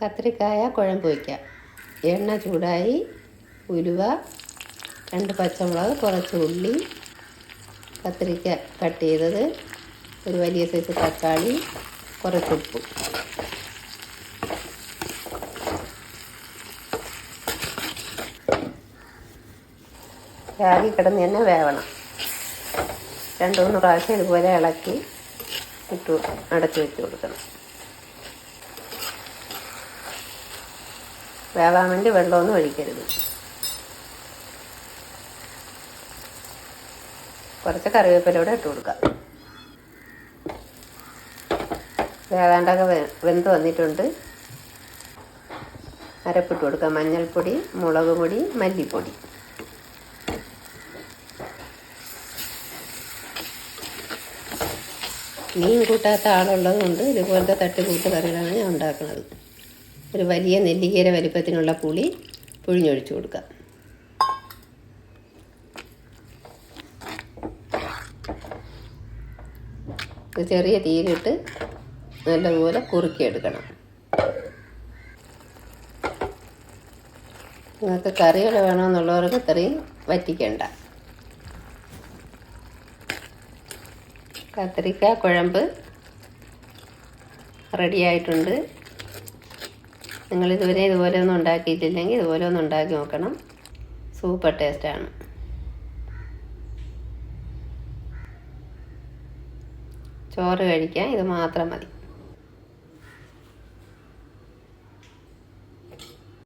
കത്തിരിക്കായ കുഴമ്പ് വയ്ക്കാം എണ്ണ ചൂടായി ഉലുവ രണ്ട് പച്ചമുളക് കുറച്ച് ഉള്ളി കത്തിരിക്ക കട്ട് ചെയ്തത് ഒരു വലിയ സൈസ് തക്കാളി കുറച്ച് ഉപ്പ്. രാഗി കിടന്ന് തന്നെ വേവണം. രണ്ട് മൂന്ന് പ്രാവശ്യം ഇതുപോലെ ഇളക്കി ഇട്ടു അടച്ചു വെച്ച് കൊടുക്കണം. വേവാൻ വെള്ളമൊന്നും ഒഴിക്കരുത്. കുറച്ച് കറിവേപ്പിലൂടെ ഇട്ട് കൊടുക്കാം. വേകാണ്ടൊക്കെ വെ- വെന്ത് വന്നിട്ടുണ്ട്. അരപ്പിട്ട് കൊടുക്കാം. മഞ്ഞൾപ്പൊടി മുളക് പൊടി മല്ലിപ്പൊടി. മീൻ കൂട്ടാത്ത ആളുള്ളത് കൊണ്ട് ഇതുപോലത്തെ തട്ടുകൂട്ട് കറികളാണ് ഞാൻ ഉണ്ടാക്കുന്നത്. ഒരു വലിയ നെല്ലിക്കര വലിപ്പത്തിനുള്ള പുളി പുഴിഞ്ഞൊഴിച്ചു കൊടുക്കുക ഇത് ചെറിയ തീയിലിട്ട് നല്ലതുപോലെ കുറുക്കിയെടുക്കണം. നിങ്ങൾക്ക് കറികൾ വേണമെന്നുള്ളവർക്ക് ഇത്രയും വറ്റിക്കണ്ട. കത്തിരിക്ക കുഴമ്പ് റെഡിയായിട്ടുണ്ട്. നിങ്ങളിതുവരെ ഇതുപോലെ ഒന്നും ഉണ്ടാക്കിയിട്ടില്ലെങ്കിൽ ഇതുപോലെ ഒന്ന് ഉണ്ടാക്കി നോക്കണം. സൂപ്പർ ടേസ്റ്റാണ് ചോറ് കഴിക്കാൻ ഇത് മാത്രം മതി.